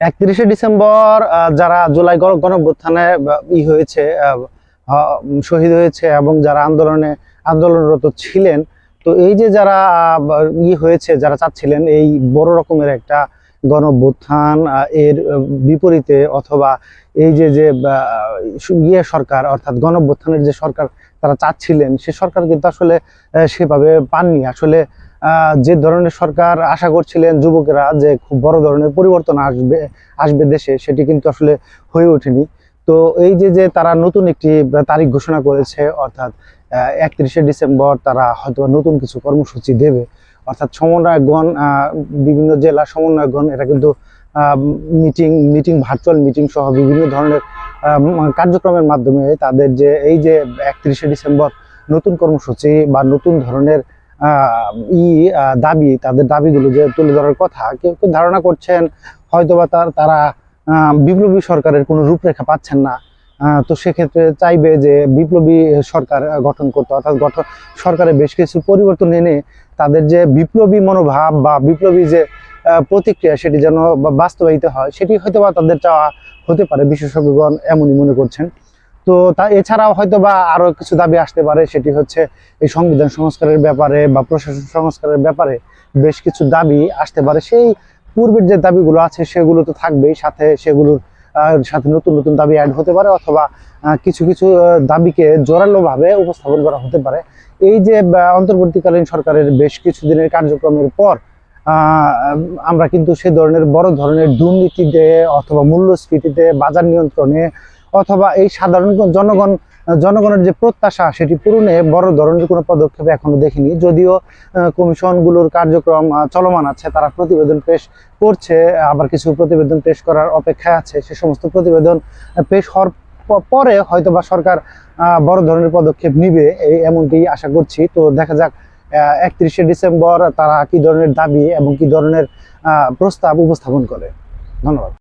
একত্রিশে ডিসেম্বর যারা জুলাই গণ- গণঅভ্যুত্থানে বা ই হয়েছে শহীদ হয়েছে এবং যারা আন্দোলনে আন্দোলনরত ছিলেন তো এই যে যারা ই হয়েছে যারা চাচ্ছিলেন এই বড় রকমের একটা গণঅভ্যুত্থান আহ, এর বিপরীতে অথবা এই যে যে ইয়ে সরকার অর্থাৎ গণঅভ্যুত্থানের যে সরকার তারা চাচ্ছিলেন সে সরকার কিন্তু আসলে সেভাবে পাননি। আসলে যে ধরনের সরকার আশা করছিলেন যুবকেরা যে খুব বড় ধরনের পরিবর্তন আসবে আসবে দেশে সেটি কিন্তু আসলে হয়ে ওঠেনি। তো এই যে যে তারা নতুন একটি তারিখ ঘোষণা করেছে অর্থাৎ একত্রিশে ডিসেম্বর তারা হয়তো নতুন কিছু কর্মসূচি দেবে। অর্থাৎ সমন্বয়কগণ আহ, বিভিন্ন জেলা সমন্বয়কগণ এটা কিন্তু মিটিং মিটিং ভার্চুয়াল মিটিং সহ বিভিন্ন ধরনের কার্যক্রমের মাধ্যমে তাদের যে এই যে একত্রিশে ডিসেম্বর নতুন কর্মসূচি বা নতুন ধরনের ই দাবি, তাদের দাবিগুলো যে তুলে ধরার কথা, কেউ কেউ ধারণা করছেন, হয়তোবা তার, তারা বিপ্লবী সরকারের কোনো রূপরেখা পাচ্ছেন না। তো সেক্ষেত্রে চাইবে যে বিপ্লবী সরকার গঠন করতে, অর্থাৎ গঠন সরকারে বেশ কিছু পরিবর্তন এনে তাদের যে বিপ্লবী মনোভাব বা বিপ্লবী যে প্রতিক্রিয়া সেটি যেন বাস্তবায়িত হয়, সেটি হয়তোবা তাদের চাওয়া হতে পারে, বিশেষজ্ঞগণ এমনই মনে করছেন। তো তা এছাড়াও হয়তোবা আরও কিছু দাবি আসতে পারে, সেটি হচ্ছে এই সংবিধান সংস্কারের ব্যাপারে বা প্রশাসন সংস্কারের ব্যাপারে বেশ কিছু দাবি আসতে পারে। সেই পূর্বের যে দাবিগুলো আছে সেগুলো তো থাকবেই, সাথে সেগুলোর সাথে নতুন নতুন দাবি অ্যাড হতে পারে অথবা কিছু কিছু দাবিকে জোরালোভাবে উপস্থাপন করা হতে পারে। এই যে অন্তর্বর্তীকালীন সরকারের বেশ কিছু দিনের কার্যক্রমের পর আমরা কিন্তু সে ধরনের বড় ধরনের দুর্নীতিতে অথবা মূল্যস্ফীতিতে বাজার নিয়ন্ত্রণে অথবা এই সাধারণ জনগণ, জনগণের যে প্রত্যাশা সেটি পূরণে বড় ধরনের কোনো পদক্ষেপ এখনও দেখিনি। যদিও কমিশনগুলোর কার্যক্রম চলমান আছে, তারা প্রতিবেদন পেশ করছে, আবার কিছু প্রতিবেদন পেশ করার অপেক্ষায় আছে। সে সমস্ত প্রতিবেদন পেশ হওয়ার পরে হয়তো বা সরকার বড় ধরনের পদক্ষেপ নিবে, এই এমনটি আশা করছি। তো দেখা যাক একত্রিশে ডিসেম্বর তারা কি ধরনের দাবি এবং কি ধরনের প্রস্তাব উপস্থাপন করে। ধন্যবাদ।